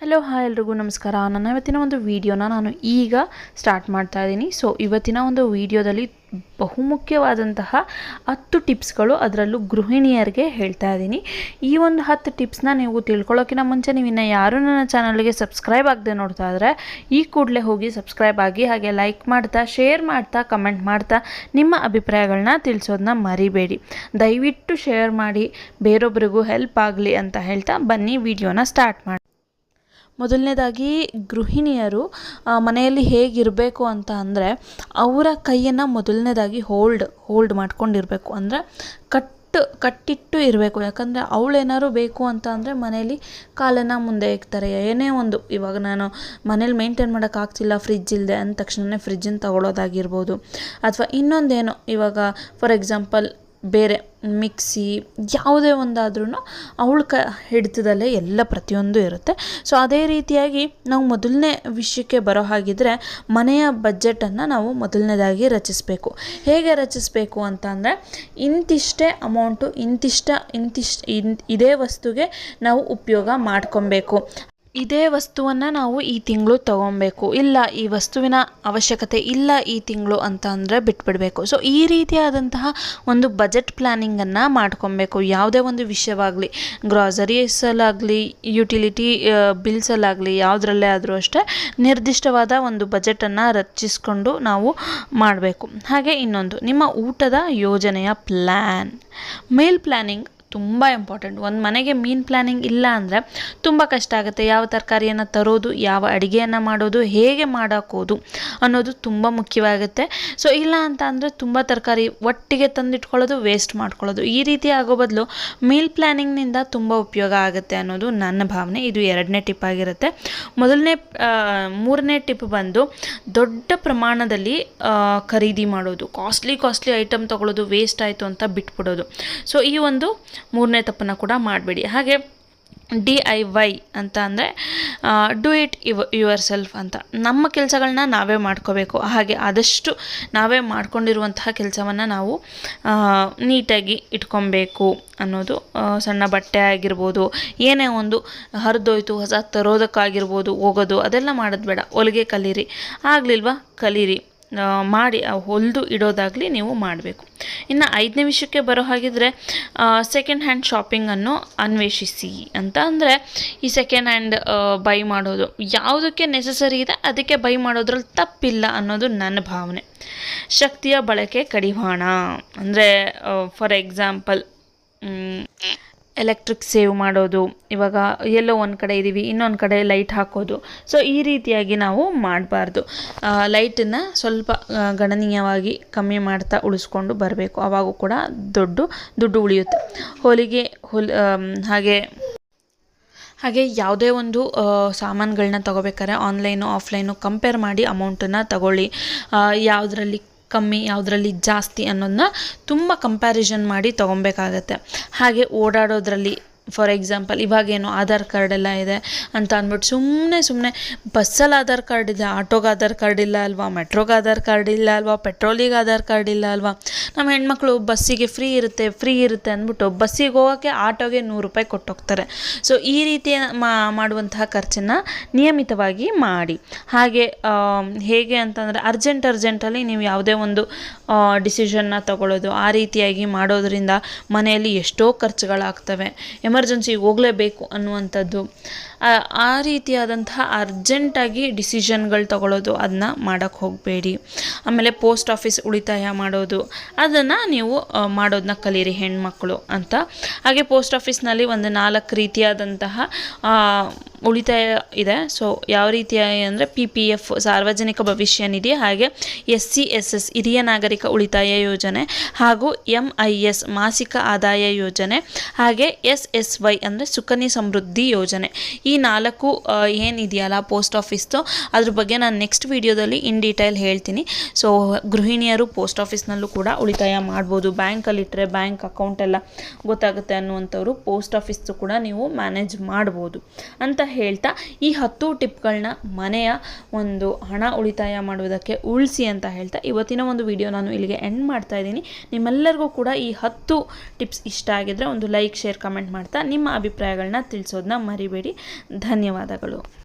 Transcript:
Hello hi ಎಲ್ರಿಗೂ ನಮಸ್ಕಾರ. ನನ್ನ ಇವತ್ತಿನ ಒಂದು ವಿಡಿಯೋನ ನಾನು ಈಗ ಸ್ಟಾರ್ಟ್ ಮಾಡ್ತಾ ಇದ್ದೀನಿ. ಸೊ ಇವತ್ತಿನ ಒಂದು ವಿಡಿಯೋದಲ್ಲಿ ಬಹುಮುಖ್ಯವಾದಂತಹ ಹತ್ತು ಟಿಪ್ಸ್ಗಳು ಅದರಲ್ಲೂ ಗೃಹಿಣಿಯರಿಗೆ ಹೇಳ್ತಾ ಇದ್ದೀನಿ. ಈ ಒಂದು ಹತ್ತು ಟಿಪ್ಸ್ನ ನೀವು ತಿಳ್ಕೊಳ್ಳೋಕ್ಕಿಂತ ಮುಂಚೆ ನೀವು ಇನ್ನು ಯಾರೂ ನನ್ನ ಚಾನಲ್ಗೆ ಸಬ್ಸ್ಕ್ರೈಬ್ ಆಗದೆ ನೋಡ್ತಾ ಇದ್ರೆ ಈ ಕೂಡಲೇ ಹೋಗಿ ಸಬ್ಸ್ಕ್ರೈಬ್ ಆಗಿ ಹಾಗೆ ಲೈಕ್ ಮಾಡ್ತಾ ಶೇರ್ ಮಾಡ್ತಾ ಕಮೆಂಟ್ ಮಾಡ್ತಾ ನಿಮ್ಮ ಅಭಿಪ್ರಾಯಗಳನ್ನ ತಿಳಿಸೋದನ್ನ ಮರಿಬೇಡಿ. ದಯವಿಟ್ಟು ಶೇರ್ ಮಾಡಿ ಬೇರೊಬ್ಬರಿಗೂ ಹೆಲ್ಪ್ ಆಗಲಿ ಅಂತ ಹೇಳ್ತಾ ಬನ್ನಿ ವಿಡಿಯೋನ ಸ್ಟಾರ್ಟ್ ಮಾಡಿ ಮೊದಲನೇದಾಗಿ ಗೃಹಿಣಿಯರು ಮನೆಯಲ್ಲಿ ಹೇಗಿರಬೇಕು ಅಂತ ಅಂದರೆ ಅವರ ಕೈಯನ್ನು ಮೊದಲನೇದಾಗಿ ಹೋಲ್ಡ್ ಹೋಲ್ಡ್ ಮಾಡ್ಕೊಂಡಿರಬೇಕು. ಅಂದರೆ ಕಟ್ಟು, ಕಟ್ಟಿಟ್ಟು ಇರಬೇಕು. ಯಾಕಂದರೆ ಅವಳೇನಾದ್ರು ಬೇಕು ಅಂತ ಅಂದರೆ ಮನೆಯಲ್ಲಿ ಕಾಲನ್ನು ಮುಂದೆ ಇಕ್ತಾರೆ. ಏನೇ ಒಂದು, ಇವಾಗ ನಾನು ಮನೇಲಿ ಮೇಂಟೈನ್ ಮಾಡೋಕ್ಕಾಗ್ತಿಲ್ಲ ಫ್ರಿಜ್ ಇಲ್ಲದೆ ಅಂದ ತಕ್ಷಣವೇ ಫ್ರಿಜ್ಜನ್ನು ತಗೊಳ್ಳೋದಾಗಿರ್ಬೋದು ಅಥವಾ ಇನ್ನೊಂದೇನು, ಇವಾಗ ಫಾರ್ ಎಕ್ಸಾಂಪಲ್ ಬೇರೆ ಮಿಕ್ಸಿ ಯಾವುದೇ ಒಂದಾದ್ರೂ ಅವಳ ಕ ಹಿಡಿತದಲ್ಲೇ ಎಲ್ಲ ಪ್ರತಿಯೊಂದು ಇರುತ್ತೆ. ಸೊ ಅದೇ ರೀತಿಯಾಗಿ ನಾವು ಮೊದಲನೇ ವಿಷಯಕ್ಕೆ ಬರೋ ಹಾಗಿದ್ದರೆ ಮನೆಯ ಬಜೆಟನ್ನು ನಾವು ಮೊದಲನೇದಾಗಿ ರಚಿಸಬೇಕು. ಹೇಗೆ ರಚಿಸಬೇಕು ಅಂತ ಅಂದರೆ ಇಂತಿಷ್ಟೇ ಅಮೌಂಟು, ಇಂತಿಷ್ಟ ಇಂತಿಷ್ಟ ಇನ್, ಇದೇ ವಸ್ತುಗೆ ನಾವು ಉಪಯೋಗ ಮಾಡ್ಕೊಬೇಕು. ಇದೇ ವಸ್ತುವನ್ನು ನಾವು ಈ ತಿಂಗಳು ತೊಗೊಬೇಕು. ಇಲ್ಲ, ಈ ವಸ್ತುವಿನ ಅವಶ್ಯಕತೆ ಇಲ್ಲ ಈ ತಿಂಗಳು ಅಂತ ಅಂದರೆ ಬಿಟ್ಬಿಡಬೇಕು. ಸೊ ಈ ರೀತಿಯಾದಂತಹ ಒಂದು ಬಜೆಟ್ ಪ್ಲ್ಯಾನಿಂಗನ್ನು ಮಾಡ್ಕೊಬೇಕು. ಯಾವುದೇ ಒಂದು ವಿಷಯವಾಗಲಿ ಗ್ರಾಸರೀಸಲ್ಲಾಗಲಿ ಯುಟಿಲಿಟಿ ಬಿಲ್ಸಲ್ಲಾಗಲಿ ಯಾವುದರಲ್ಲೇ ಆದರೂ ಅಷ್ಟೇ ನಿರ್ದಿಷ್ಟವಾದ ಒಂದು ಬಜೆಟನ್ನು ರಚಿಸ್ಕೊಂಡು ನಾವು ಮಾಡಬೇಕು. ಹಾಗೆ ಇನ್ನೊಂದು, ನಿಮ್ಮ ಊಟದ ಯೋಜನೆಯ ಪ್ಲ್ಯಾನ್ ಮೇಲ್ ಪ್ಲ್ಯಾನಿಂಗ್ ತುಂಬ ಇಂಪಾರ್ಟೆಂಟ್ ಒಂದು ಮನೆಗೆ ಮೀನ್ ಪ್ಲ್ಯಾನಿಂಗ್ ಇಲ್ಲ ಅಂದರೆ ತುಂಬ ಕಷ್ಟ ಆಗುತ್ತೆ. ಯಾವ ತರಕಾರಿಯನ್ನು ತರೋದು, ಯಾವ ಅಡುಗೆಯನ್ನು ಮಾಡೋದು, ಹೇಗೆ ಮಾಡಾಕೋದು ಅನ್ನೋದು ತುಂಬ ಮುಖ್ಯವಾಗುತ್ತೆ. ಸೊ ಇಲ್ಲ ಅಂತ ಅಂದರೆ ತುಂಬ ತರಕಾರಿ ಒಟ್ಟಿಗೆ ತಂದಿಟ್ಕೊಳ್ಳೋದು ವೇಸ್ಟ್ ಮಾಡ್ಕೊಳ್ಳೋದು. ಈ ರೀತಿ ಆಗೋ ಬದಲು ಮೀಲ್ ಪ್ಲ್ಯಾನಿಂಗ್ನಿಂದ ತುಂಬ ಉಪಯೋಗ ಆಗುತ್ತೆ ಅನ್ನೋದು ನನ್ನ ಭಾವನೆ. ಇದು ಎರಡನೇ ಟಿಪ್ ಆಗಿರುತ್ತೆ. ಮೊದಲನೇ ಮೂರನೇ ಟಿಪ್ ಬಂದು ದೊಡ್ಡ ಪ್ರಮಾಣದಲ್ಲಿ ಖರೀದಿ ಮಾಡೋದು. ಕಾಸ್ಟ್ಲಿ ಕಾಸ್ಟ್ಲಿ ಐಟಮ್ ತೊಗೊಳ್ಳೋದು ವೇಸ್ಟ್ ಆಯಿತು ಅಂತ ಬಿಟ್ಬಿಡೋದು. ಸೊ ಈ ಒಂದು ಮೂರನೇ ತಪ್ಪನ್ನು ಕೂಡ ಮಾಡಬೇಡಿ. ಹಾಗೆ ಡಿ ಐ ವೈ ಅಂತ ಅಂದರೆ ಡೂ ಇಟ್ ಇವ ಯುವರ್ ಸೆಲ್ಫ್ ಅಂತ. ನಮ್ಮ ಕೆಲಸಗಳನ್ನ ನಾವೇ ಮಾಡ್ಕೋಬೇಕು. ಹಾಗೆ ಆದಷ್ಟು ನಾವೇ ಮಾಡ್ಕೊಂಡಿರುವಂತಹ ಕೆಲಸವನ್ನು ನಾವು ನೀಟಾಗಿ ಇಟ್ಕೊಬೇಕು ಅನ್ನೋದು ಸಣ್ಣ ಬಟ್ಟೆ ಆಗಿರ್ಬೋದು, ಏನೇ ಒಂದು ಹರಿದೋಯ್ತು, ಹೊಸ ತರೋದಕ್ಕಾಗಿರ್ಬೋದು ಹೋಗೋದು, ಅದೆಲ್ಲ ಮಾಡೋದು ಬೇಡ. ಹೊಲಿಗೆ ಕಲೀರಿ. ಆಗಲಿಲ್ವ? ಕಲೀರಿ. ಮಾಡಿ ಹೊಲಿದು ಇಡೋದಾಗಲಿ ನೀವು ಮಾಡಬೇಕು. ಇನ್ನು ಐದನೇ ವಿಷಯಕ್ಕೆ ಬರೋ ಹಾಗಿದ್ರೆ ಸೆಕೆಂಡ್ ಹ್ಯಾಂಡ್ ಶಾಪಿಂಗನ್ನು ಅನ್ವೇಷಿಸಿ ಅಂತ ಅಂದರೆ, ಈ ಸೆಕೆಂಡ್ ಹ್ಯಾಂಡ್ ಬೈ ಮಾಡೋದು ಯಾವುದಕ್ಕೆ ನೆಸಸರಿ ಇದೆ, ಅದಕ್ಕೆ ಬೈ ಮಾಡೋದ್ರಲ್ಲಿ ತಪ್ಪಿಲ್ಲ ಅನ್ನೋದು ನನ್ನ ಭಾವನೆ. ಶಕ್ತಿಯ ಬಳಕೆ ಕಡಿವಾಣ. ಅಂದರೆ ಫಾರ್ ಎಕ್ಸಾಂಪಲ್ ಎಲೆಕ್ಟ್ರಿಕ್ ಸೇವ್ ಮಾಡೋದು, ಇವಾಗ ಎಲ್ಲೋ ಒಂದು ಕಡೆ ಇದ್ದೀವಿ ಇನ್ನೊಂದು ಕಡೆ ಲೈಟ್ ಹಾಕೋದು. ಸೊ ಈ ರೀತಿಯಾಗಿ ನಾವು ಮಾಡಬಾರ್ದು. ಲೈಟನ್ನು ಸ್ವಲ್ಪ ಗಣನೀಯವಾಗಿ ಕಮ್ಮಿ ಮಾಡ್ತಾ ಉಳಿಸ್ಕೊಂಡು ಬರಬೇಕು. ಆವಾಗೂ ಕೂಡ ದೊಡ್ಡ ದುಡ್ಡು ಉಳಿಯುತ್ತೆ. ಹೊಲಿಗೆ, ಹೊಲ್ ಹಾಗೆ ಹಾಗೆ ಯಾವುದೇ ಒಂದು ಸಾಮಾನುಗಳನ್ನ ತಗೋಬೇಕಾದ್ರೆ ಆನ್ಲೈನು ಆಫ್ಲೈನು ಕಂಪೇರ್ ಮಾಡಿ ಅಮೌಂಟನ್ನು ತಗೊಳ್ಳಿ. ಯಾವುದರಲ್ಲಿ ಕಮ್ಮಿ ಯಾವುದರಲ್ಲಿ ಜಾಸ್ತಿ ಅನ್ನೋದನ್ನ ತುಂಬ ಕಂಪ್ಯಾರಿಸನ್ ಮಾಡಿ ತೊಗೊಬೇಕಾಗತ್ತೆ. ಹಾಗೆ ಓಡಾಡೋದ್ರಲ್ಲಿ ಫಾರ್ ಎಕ್ಸಾಂಪಲ್ ಇವಾಗೇನು ಆಧಾರ್ ಕಾರ್ಡ್ ಎಲ್ಲ ಇದೆ ಅಂತ ಅಂದ್ಬಿಟ್ಟು ಸುಮ್ಮನೆ ಸುಮ್ಮನೆ ಬಸ್ಸಲ್ಲಿ ಆಧಾರ್ ಕಾರ್ಡ್ ಇದೆ ಆಟೋಗೆ ಆಧಾರ್ ಕಾರ್ಡ್ ಇಲ್ಲ ಅಲ್ವಾ ಮೆಟ್ರೋಗೆ ಆಧಾರ್ ಕಾರ್ಡ್ ಇಲ್ಲ ಅಲ್ವಾ ಪೆಟ್ರೋಲಿಗೆ ಆಧಾರ್ ಕಾರ್ಡ್ ಇಲ್ಲ ಅಲ್ವಾ, ನಮ್ಮ ಹೆಣ್ಮಕ್ಳು ಬಸ್ಸಿಗೆ ಫ್ರೀ ಇರುತ್ತೆ ಫ್ರೀ ಇರುತ್ತೆ ಅಂದ್ಬಿಟ್ಟು ಬಸ್ಸಿಗೆ ಹೋಗೋಕ್ಕೆ ಆಟೋಗೆ ನೂರು ರೂಪಾಯಿ ಕೊಟ್ಟೋಗ್ತಾರೆ. ಸೊ ಈ ರೀತಿ ಮಾಡುವಂತಹ ಖರ್ಚನ್ನು ನಿಯಮಿತವಾಗಿ ಮಾಡಿ. ಹಾಗೆ ಹೇಗೆ ಅಂತಂದರೆ ಅರ್ಜೆಂಟ್ ಅರ್ಜೆಂಟಲ್ಲಿ ನೀವು ಯಾವುದೇ ಒಂದು ಡಿಸಿಷನ್ನ ತಗೊಳ್ಳೋದು ಆ ರೀತಿಯಾಗಿ ಮಾಡೋದ್ರಿಂದ ಮನೆಯಲ್ಲಿ ಎಷ್ಟೋ ಖರ್ಚುಗಳಾಗ್ತವೆ. ಎಮರ್ಜೆನ್ಸಿಗೆ ಹೋಗಲೇಬೇಕು ಅನ್ನುವಂಥದ್ದು. ಆ, ರೀತಿಯಾದಂತಹ ಅರ್ಜೆಂಟಾಗಿ ಡಿಸಿಷನ್ಗಳು ತಗೊಳ್ಳೋದು ಅದನ್ನ ಮಾಡೋಕ್ಕೆ ಹೋಗಬೇಡಿ. ಆಮೇಲೆ ಪೋಸ್ಟ್ ಆಫೀಸ್ ಉಳಿತಾಯ ಮಾಡೋದು ಅದನ್ನು ನೀವು ಮಾಡೋದನ್ನ ಕಲೀರಿ ಹೆಣ್ಮಕ್ಳು ಅಂತ. ಹಾಗೆ ಪೋಸ್ಟ್ ಆಫೀಸ್ನಲ್ಲಿ ಒಂದು ನಾಲ್ಕು ರೀತಿಯಾದಂತಹ ಉಳಿತಾಯ ಇದೆ. ಸೊ ಯಾವ ರೀತಿಯ ಅಂದರೆ ಪಿ ಪಿ ಎಫ್ ಸಾರ್ವಜನಿಕ ಭವಿಷ್ಯ ನಿಧಿ ಹಾಗೆ ಎಸ್ ಸಿ ಎಸ್ ಎಸ್ ಹಿರಿಯ ನಾಗರಿಕ ಉಳಿತಾಯ ಯೋಜನೆ ಹಾಗೂ ಎಂ ಐ ಎಸ್ ಮಾಸಿಕ ಆದಾಯ ಯೋಜನೆ ಹಾಗೆ ಎಸ್ ಎಸ್ ವೈ ಅಂದರೆ ಸುಕನ್ಯಾ ಸಮೃದ್ಧಿ ಯೋಜನೆ. ಈ ನಾಲ್ಕು ಏನಿದೆಯಲ್ಲ ಪೋಸ್ಟ್ ಆಫೀಸ್ದು ಅದ್ರ ಬಗ್ಗೆ ನಾನು ನೆಕ್ಸ್ಟ್ ವಿಡಿಯೋದಲ್ಲಿ ಇನ್ ಡೀಟೇಲ್ ಹೇಳ್ತೀನಿ. ಸೊ ಗೃಹಿಣಿಯರು ಪೋಸ್ಟ್ ಆಫೀಸ್ನಲ್ಲೂ ಕೂಡ ಉಳಿತಾಯ ಮಾಡ್ಬೋದು. ಬ್ಯಾಂಕಲ್ಲಿ ಇಟ್ಟರೆ ಬ್ಯಾಂಕ್ ಅಕೌಂಟ್ ಎಲ್ಲ ಗೊತ್ತಾಗುತ್ತೆ ಅನ್ನುವಂಥವ್ರು ಪೋಸ್ಟ್ ಆಫೀಸ್ದು ಕೂಡ ನೀವು ಮ್ಯಾನೇಜ್ ಮಾಡ್ಬೋದು. ಅಂತ ಹೇಳ್ತಾ ಈ ಹತ್ತು ಟಿಪ್ಗಳನ್ನ ಮನೆಯ ಒಂದು ಹಣ ಉಳಿತಾಯ ಮಾಡುವುದಕ್ಕೆ ಉಳಿಸಿ ಅಂತ ಹೇಳ್ತಾ ಇವತ್ತಿನ ಒಂದು ವಿಡಿಯೋ ನಾನು ಇಲ್ಲಿಗೆ ಎಂಡ್ ಮಾಡ್ತಾ ಇದ್ದೀನಿ. ನಿಮ್ಮೆಲ್ಲರಿಗೂ ಕೂಡ ಈ ಹತ್ತು ಟಿಪ್ಸ್ ಇಷ್ಟ ಆಗಿದ್ರೆ ಒಂದು ಲೈಕ್, ಶೇರ್, ಕಮೆಂಟ್ ಮಾಡ್ತಾ ನಿಮ್ಮ ಅಭಿಪ್ರಾಯಗಳನ್ನ ತಿಳಿಸೋದನ್ನ ಮರಿಬೇಡಿ. ಧನ್ಯವಾದಗಳು.